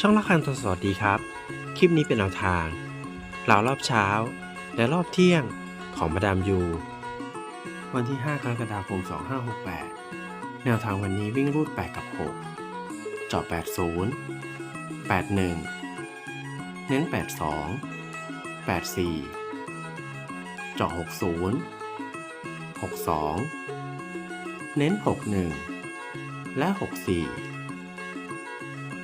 ช่องละคันสวัสดีครับ คลิปนี้เป็นแนวทางเหล่ารอบเช้า และรอบเที่ยงของมาดามยู วันที่ 5 กรกฎาคม 2568 แนวทางวันนี้วิ่งรูด 8 กับ6เจาะ80 81 เน้น 82 84เจาะ60 62 เน้น 61 และ 64